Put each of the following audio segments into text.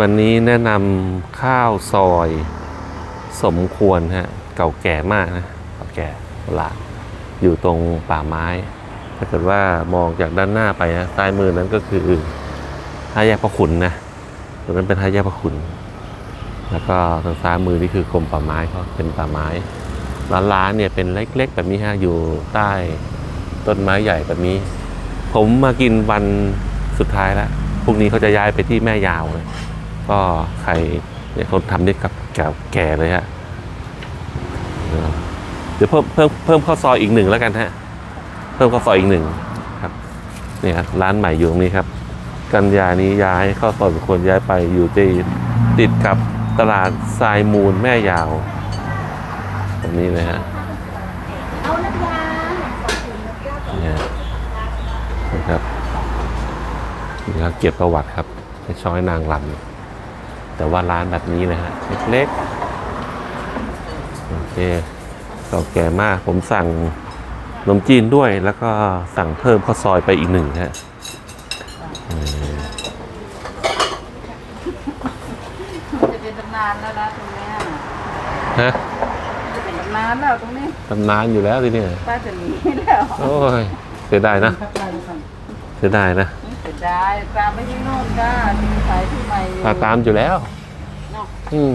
วันนี้แนะนำข้าวซอยสมควรฮะเก่าแก่มากนะเก่าแก่โบราณอยู่ตรงป่าไม้ ถ้าเกิดว่ามองจากด้านหน้าไปนะซ้ายมือนั้นก็คือห้าแยกพระขุนนะตรงนั้นเป็นห้าแยกพระขุน แล้วก็ทางซ้ายมือนี่คือกรมป่าไม้เขาเป็นป่าไม้ร้านร้านเนี่ยเป็นเล็ก ๆ แบบนี้ฮะอยู่ใต้ต้นไม้ใหญ่แบบนี้ ผมมากินวันสุดท้ายแล้วพรุ่งนี้เขาจะย้ายไปที่แม่ยาวเลย ก็ใครเนี่ยเขาทำได้กับแก่เลยฮะเดี๋ยวเพิ่มเพิ่มเพิ่มข้าวซอยอีกหนึ่งแล้วกันฮะ เพิ่มข้าวซอยอีกหนึ่งครับเนี่ยครับร้านใหม่อยู่ตรงนี้ครับ กันยานี้ย้ายข้าวซอยเป็นคนย้ายไปอยู่ที่ติดกับตลาดทรายมูลแม่ยาวตรงนี้เลยฮะเนี่ยนะครับนี่ครับเก็บประวัติครับในช้อยนางลำ แต่ว่าร้านแบบนี้เลยฮะเล็กๆโอเคเก่าแก่มากผมสั่งขนมจีนด้วยแล้วก็สั่งเพิ่มข้าวซอยไปอีกหนึ่งฮะอืมจะเป็นตำนานแล้วนะตรงเนี้ยฮะจะเป็นตำนานแล้วตรงนี้ตำนานอยู่แล้วทีเนี่ยป้าจะหนีแล้วโอ้ยเสียดายนะเสียดายนะ เสียดายตามไปที่โน่นจ้าที่ขายที่ใหม่อยู่ตาตามอยู่แล้ว เนาะอืม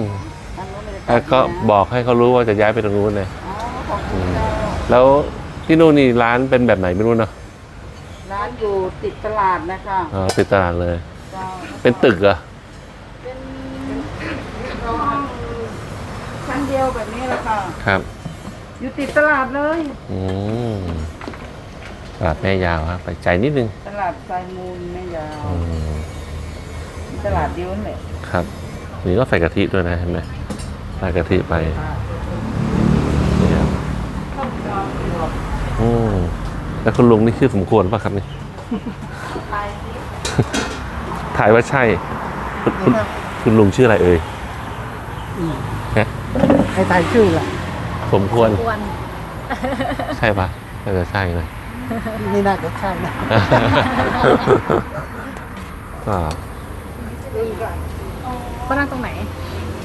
อันนู้นไม่ได้แต่ก็บอกให้เขารู้ว่าจะย้ายไปตรงนู้นเลย อ๋อขอบคุณเจ้าแล้วที่นู่นนี่ร้านเป็นแบบไหนไม่รู้เนาะร้านอยู่ติดตลาดนะคะอ๋อติดตลาดเลย เจ้าเป็นตึกเหรอเป็นห้องชั้นเดียวแบบนี้แหละค่ะ ครับ อยู่ติดตลาดเลย อืม ตลาดแม่ยาวครับไปใจนิดนึงตลาดไซมูลไม่ยาวอืมมีตลาดเดียวนั่นแหละครับ นี่ก็ใส่กะทิด้วยนะเห็นไหมใส่กะทิไปนี่ครับอืมแล้วคุณลุงนี่ชื่อสมควรป่ะครับนี่ ถ่ายว่าใช่คุณคุณคุณลุงชื่ออะไรเอ่ยฮะใครตายชื่อล่ะสมควร ควร ใช่ปะน่าจะใช่นะ นี่น่าจะใช่นะก็ก็นั่งตรงไหน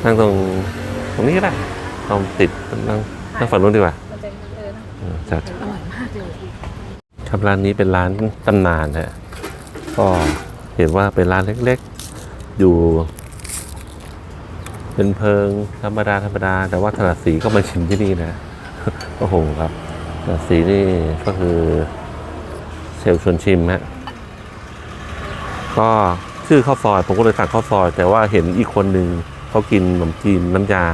นั่งตรงตรงนี้ก็ได้ลองติดนั่งนั่งฝั่งนู้นดีกว่ามันเป็นเออนะเออจัดอร่อยมากเลยครับร้านนี้เป็นร้านตำนานฮะก็เห็นว่าเป็นร้านเล็กๆ อยู่ เป็นเพิงธรรมดาธรรมดา แต่ว่าถนัดสีก็มาชิมที่นี่นะ โอ้โหครับถนัด สีนี่ก็คือเซลล์ชวนชิมฮะก็ชื่อข้าวซอย ผมก็เลยสั่งข้าวซอย แต่ว่าเห็นอีกคนหนึ่งเขากินขนมจีนน้ำยา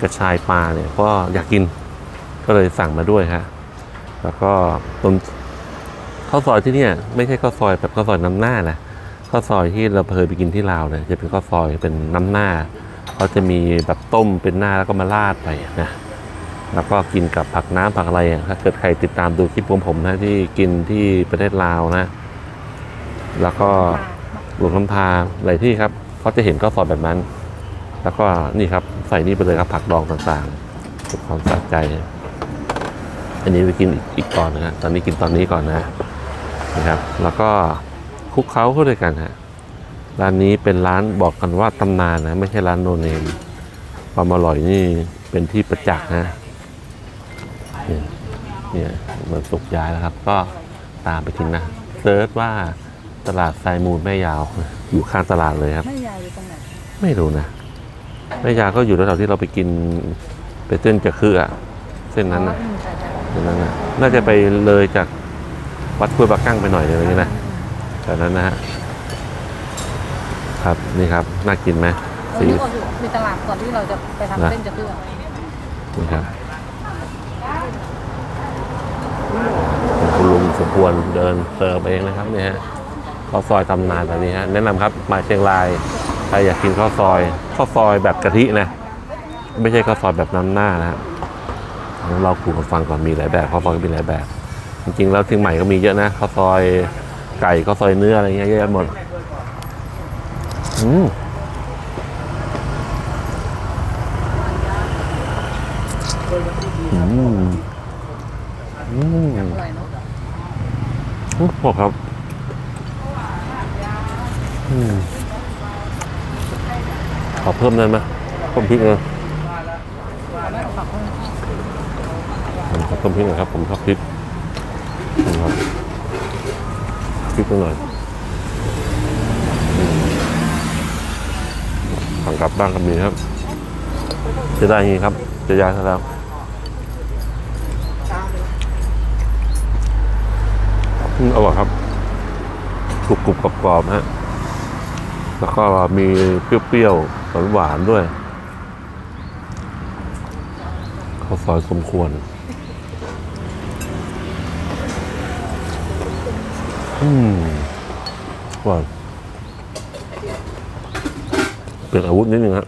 กระชายปลาเนี่ยก็อยากกินก็เลยสั่งมาด้วยฮะแล้วก็ตรงข้าวซอยที่เนี่ยไม่ใช่ข้าวซอยแบบข้าวซอยน้ำหน้านะข้าวซอยที่เราเคยไปกินที่ลาวเนี่ยจะเป็นข้าวซอยเป็นน้ำหน้าเขาจะมีแบบต้มเป็นหน้าแล้วก็มาราดไปนะ แล้วก็กินกับผักน้ำผักอะไรอะถ้าเกิดใครติดตามดูคลิปของผมนะที่กินที่ประเทศลาวนะ แล้วก็หลวงลำพาหลายที่ครับเขาจะเห็นข้าวซอยแบบนั้น แล้วก็นี่ครับใส่นี่ไปเลยครับผักดองต่างๆสุดความสะใจ อันนี้ไปกินอีกก่อนนะฮะตอนนี้กินตอนนี้ก่อนนะนะครับ แล้วก็คุกเคล้าเข้าด้วยกันฮะร้านนี้เป็นร้านบอกกันว่าตำนานนะไม่ใช่ร้านโนเนมความอร่อยนี่เป็นที่ประจักษ์นะ เนี่ยเนี่ยเหมือนสุกย้ายแล้วครับ ก็ตามไปกินนะเซิร์ชว่าตลาดไซมูลแม่ยาว อยู่ข้างตลาดเลยครับ ไม่ยายอยู่ตรงไหนไม่รู้นะแม่ยาวก็อยู่แถวๆที่เราไปกินไปเส้นจะคืออะเส้นนั้นนะอืมใช่ใช่เส้นนั้นนะน่าจะไปเลยจากวัดห้วยปากกั้งไปหน่อยเลยางนี้นะแต่นั้นนะฮะครับนี่ครับน่ากินไหมเออสีนี่ก่อนอยู่มีตลาดก่อนที่เราจะไปทำนะเส้นจะเพื่อนี่ครับ คุณลุงสมควรเดินเสิร์ฟเองนะครับเนี่ยฮะข้าวซอยตำนานแบบนี้ฮะแนะนำครับมาเชียงรายใครอยากกินข้าวซอยข้าวซอยแบบกะทินะไม่ใช่ข้าวซอยแบบน้ำหน้านะฮะเราคูกันฟังก่อนมีหลายแบบข้าวซอยก็มีหลายแบบ จริงๆแล้วที่ใหม่ก็มีเยอะนะข้าวซอยไก่ข้าวซอยเนื้ออะไรเงี้ยเยอะแยะหมดอืมอืม อืมอร่อยเนาะอืมบอกครับอืมขอเพิ่มได้ไหมเพิ่มพริกเลยขอเพิ่มพริกหน่อยครับ ผมชอบพริกครับพริกไปหน่อยสั่งกลับบ้านก็มีครับ จะได้ย่างนี้ครับ จะย้ายซะแล้ว อร่อยครับกรุบกรุบกรอบกรอบฮะแล้วก็มีเปรี้ยวๆหวานๆด้วยข้าวซอยสมควรอืมอร่อยเปลี่ยนอาวุธนิดนึงฮะ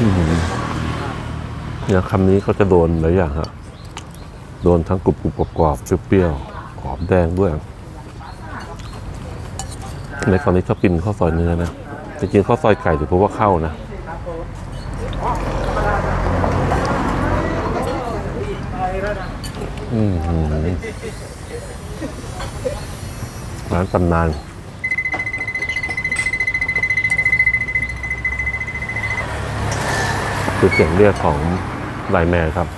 อืม เนี่ยคำนี้ก็จะโดนหลายอย่างฮะ โดนทั้งกรุบกรุบกรอบกรอบเปรี้ยวๆหอมแดงด้วย ในตอนนี้ชอบกินข้าวซอยเนื้อนะจะกินข้าวซอยไก่ถือว่าเข้านะร้านตำนานคือเสียงเรียกของ ไลแมนครับ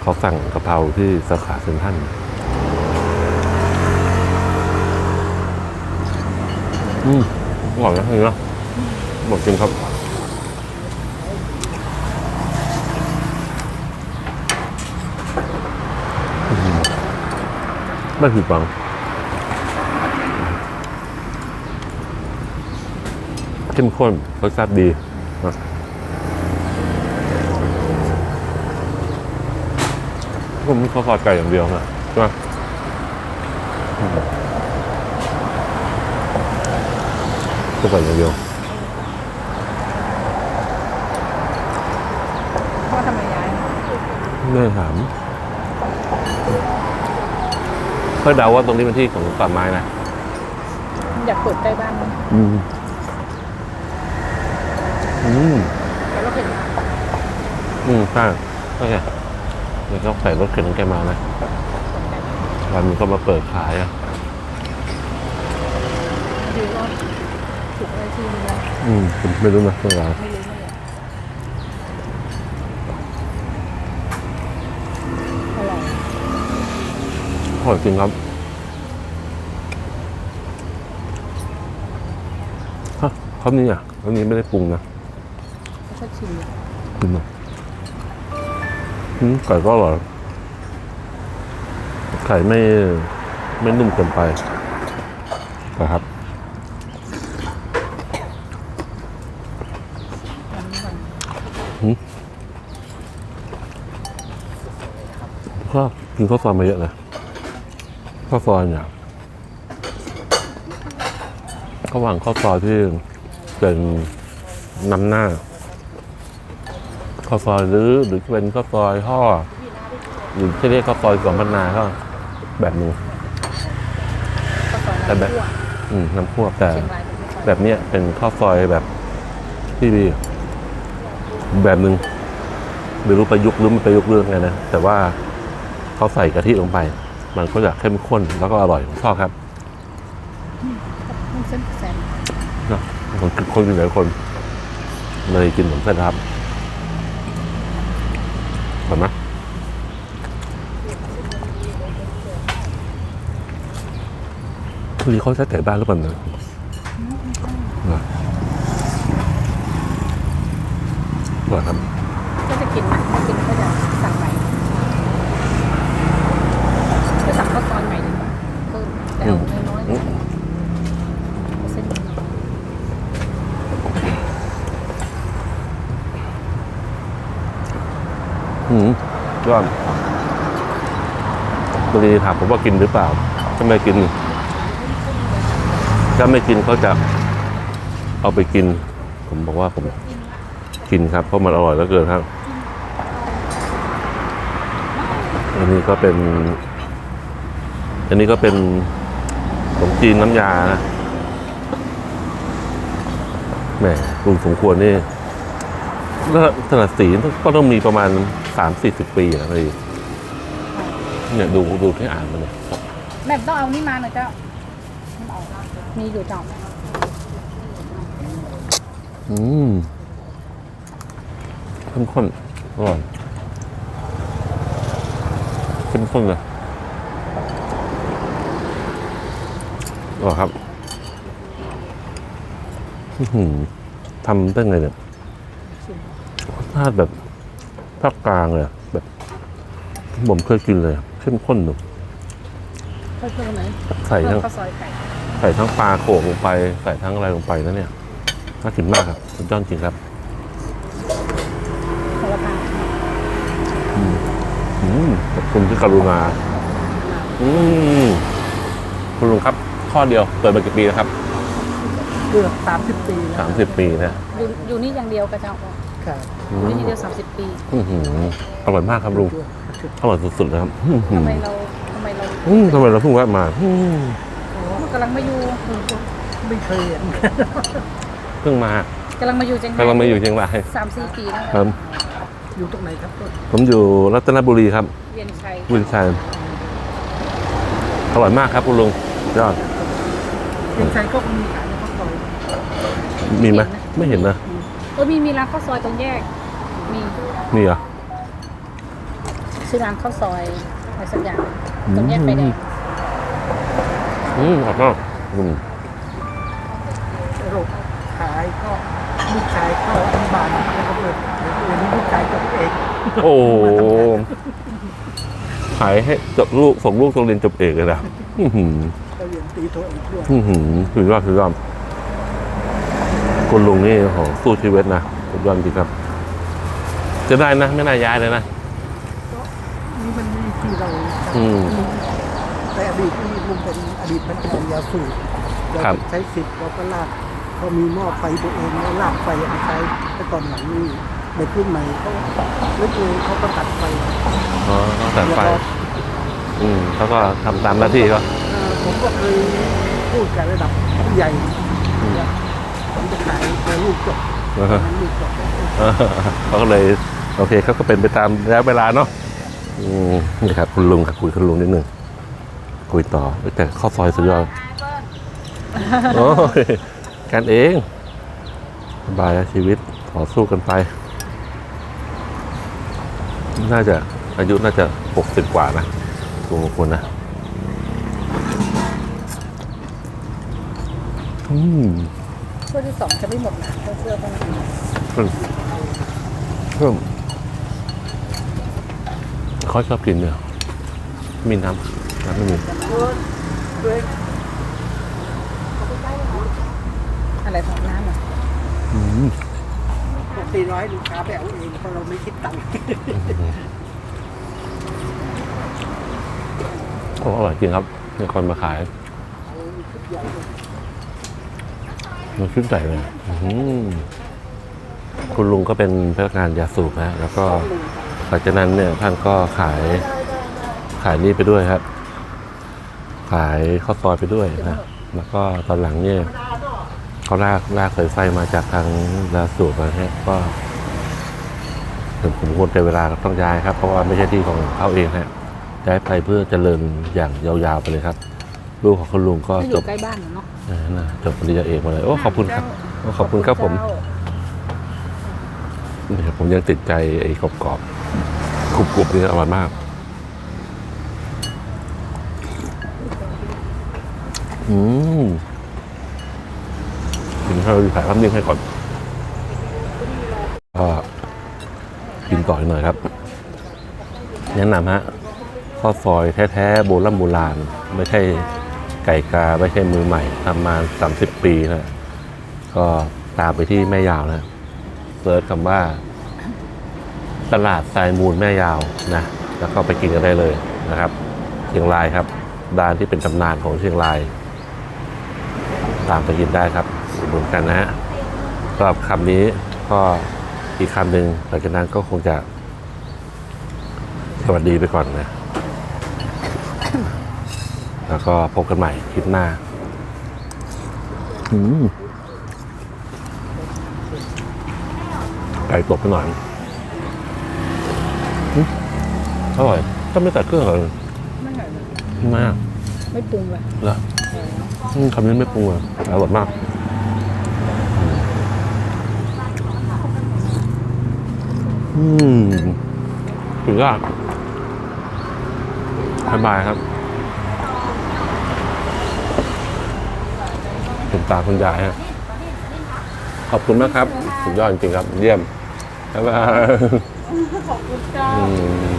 เขาสั่งกะเพราที่สาขาเซ็นทรัลอืมอร่อยนะเห็นไหมหมดจริงครับ ไม่ผิดหวังเข้มข้นรสชาติดีนะ ผมข้าวซอยไก่อย่างเดียวนะใช่ไหมอืมข้าวไก่อย่างเดียวพ่อทำไมย้ายแม่ถามเพื่อเดาว่าตรงนี้เป็นที่ของป่าไม้นะอยากเปิดใกล้บ้านมั้ยอืมอืมแล้วเราเห็นอืมใช่โอเค เดี๋ยวก็ใส่รถเข็นของแกมานะวันมันก็มาเปิดขายอะดูว่าถูกอะไรที่นี่นะอืมผมไม่รู้นะเรื่องราวไม่รู้ไม่รู้อร่อยอร่อยจริงครับฮะเขานี่อะเขานี่ไม่ได้ปรุงนะเขาชอบชิมกินหน่อยอืม ไก่ก็อร่อยไข่ไม่ไม่นุ่มเกินไปนะครับอันนี้ก่อนก็กินข้าวซอยมาเยอะนะข้าวซอยเนี่ยระหว่างข้าวซอยที่เป็นน้ำหน้า ข้าวซอยหรือหรือจะเป็นข้าวซอยห่อหรือจะเรียกข้าวซอยสองพันนาก็แบบหนึงก็ตอนแต่นั้นแบบอืมน้ำพวกแต่เชียงรายเป็นไม่ค่อยแบบเนี้ยเป็นข้าวซอยแบบที่ดีแบบหนึ่งไม่รู้ประยุกต์หรือไม่ประยุกต์เรื่องไงนะ แต่ว่าเขาใส่กะทิลงไป มันก็จะเข้มข้นแล้วก็อร่อยผมชอบครับมันเส้นแซนเนาะคนคนกินหลายคนเลยกินผมเส้นครับเห็นไหม ทีนี้เขาใช้ไก่บ้านหรือเปล่าเนี่ยเหรอเหรอครับก็จะกินนะไม่กินก็จะสั่งใหม่จะสั่งข้าวซอยใหม่ดีกว่าเพิ่มแต่เอาน้อยๆนะเอาเส้นน้อยอืมยอดบางทีถามผมว่ากินหรือเปล่าถ้าไม่กิน ถ้าไม่กินเขาจะเอาไปกิน ผมบอกว่าผมกินครับ เพราะมันอร่อยเหลือเกินครับ อันนี้ก็เป็น อันนี้ก็เป็นขนมจีนน้ำยานะแหมลุงสมควรนี่ถ้าถนัดสีก็ต้องมีประมาณสามสี่สิบปีนะพี่เนี่ยดูดูที่อ่านมันเนี่ยแม่ต้องเอานี่มาหน่อยเจ้า มีอยู่เจ้าอืมเข้มข้นอร่อยเข้มข้นเลยอร่อยครับอื้อหือทำได้ไงเนี่ยรสชาติแบบภาคกลางเลยอะแบบที่ผมเคยกินเลยอะเข้มข้นหนุก็คือไหนใส่ทั้งข้าวซอยไก่ ใส่ทั้งปลาโขกลงไป ใส่ทั้งอะไรลงไปนะเนี่ยน่ากินมากครับสุดยอดจริงครับคนละพันอืมขอบคุณที่กรุณาอืมคุณลุงครับ ข้อเดียวเปิดมากี่ปีแล้วครับเกือบสามสิบปีแล้วสามสิบปีนะอยู่อยู่นี่อย่างเดียวกับเจ้าครับอือยู่มนี่อย่างเดียวสามสิบปีอื้อหืออร่อยมากครับลุงอร่อยสุดๆเลยครับอื้อหือทำไมเราทำไมเราอืมทำไมเราเพิ่งแวะมาอืม กำลังมาอยู่ไม่เคยเห็นเพิ่งมากำลังมาอยู่เชียงกำลังมาอยู่เชียงรายสามสี่ปีแล้วครับ อยู่ตรงไหนครับต้นผมอยู่รัตนบุรีครับเวียนชัยวินชัยอร่อยมากครับคุณลุงยอดเป็นชัยก็มีขายในข้าวซอยมีไหมไม่เห็นนะเออมีมีร้านข้าวซอยตรงแยก มีมีเหรอชื่อร้านข้าวซอยอะไรสักอย่างตรงแยกไฟแดง อืมอร่อยมากอืมเราขายก็ลูกชายก็ทำบานแล้วก็เปิดขายเรียนลูกชายกับเอกโอ้โหขายให้จบลูกส่งลูกต้องเรียนจบเอกเลยนะอื้อหือ ก็เรียนตีโทเอกด้วยอื้อหือสุดยอดสุดยอดคุณลุงนี่โอ้โหสู้ชีวิตนะสุดยอดจริงครับ จะได้นะ ไม่น่าย้ายเลยนะนี่มันมีที่เราอืม แต่อดีตนี่ลุงเป็นอดีตพนักงานยาสูบเราครับ ใช้สิทธิ์เราก็ลากพอมีหม้อไฟตัวเองแล้วลากไฟเอาไปใช้แต่ก่อนหลังนี่ในรุ่นใหม่เขาเล็กเลยเขาก็ตัดไฟอ๋อต้องตัดไฟอืมเขาก็ทำตามหน้าที่เขาเอ่อผมก็เคยพูดกับระดับผู้ใหญ่อืมว่าผมจะขายแต่ลูกจบเออมันลูกจบเขาก็เลยโอเคเขาก็เป็นไปตามระยะเวลาเนาะอืมนี่ครับคุณลุงครับคุยคุณลุงนิดหนึ่ง คุยต่อแต่ข้าวซอยสุดยอดโอ้ยกันเองสบายนะชีวิตต่อสู้กันไป น่าจะอายุน่าจะหกสิบกว่านะตัวบางคนนะอืมช่วที่สองจะไม่หมดนะเสื้อเขานะเพิ่มเพิ่มเขาชอบกินเนี่ยมีน้ำ น้ำไม่มีอะไรของน้ำอะอืมปกติร้อยลูกค้าไปเอาเองเพราะเราไม่คิดตังค์โอ้อร่อยจริงครับมีคนมาขายมันขึ้นใจเลยอื้อหือคุณลุงก็เป็นพนักงานยาสูบนะแล้วก็หลังจากนั้นเนี่ยท่านก็ขายขายนี่ไปด้วยครับ ขายข้าวซอยไปด้วยนะแล้วก็ตอนหลังเนี่ยเขาลากลากสายไฟมาจากทางยาสูบนะฮะก็ถึงผมควรเป็นเวลาก็ต้องย้ายครับ เพราะว่าไม่ใช่ที่ของเขาเองฮะย้ายไปเพื่อเจริญอย่างยาวๆไปเลยครับ ลูกของคุณลุงก็ไม่อจยู่บใกล้บ้านเนาะเออนะจบปริญญาเอกมาเลยโอ้ขอบคุณครับโอ้ขอบคุณครับผมนี่ครับผมยังติดใจไอ้กรอบๆกรุบๆนี่อร่อยมาก อืมกินข้าวดีถ่ายภาพนิ่งให้ก่อนก็กินต่ออีกหน่อยครับ แนะนำฮะข้าวซอยแท้ๆโบราณโบราณ ไม่ใช่ไก่กา ไม่ใช่มือใหม่ทำมา 30 ปีนะก็ตามไปที่แม่ยาวนะเซิร์ชคำว่า ตลาดทรายมูลแม่ยาวนะ แล้วก็ไปกินกันได้เลยนะครับ เชียงรายครับร้านที่เป็นตำนานของเชียงราย ตามไปกินได้ครับอุดหนุนกันนะฮะสำหรับคำนี้ก็อีกคำหนึ่งหลังจากนั้นก็คงจะ สวัสดีไปก่อนนะ แล้วก็พบกันใหม่คลิปหน้าอืมไก่ตบไปหน่อยอืมอร่อย ก็ไม่ตัดเครื่องเลยไม่ไหวเลยมาก ไม่ปรุงเลยเหรอ อืมคำนี้ไม่ปรุงอะอร่อยมากอืมสุดยอดบายบายครับคุณตาคุณยายฮะขอบคุณมากครับ สุดยอดจริงๆครับ เยี่ยมบ๊ายบายขอบคุณเจ้าอืม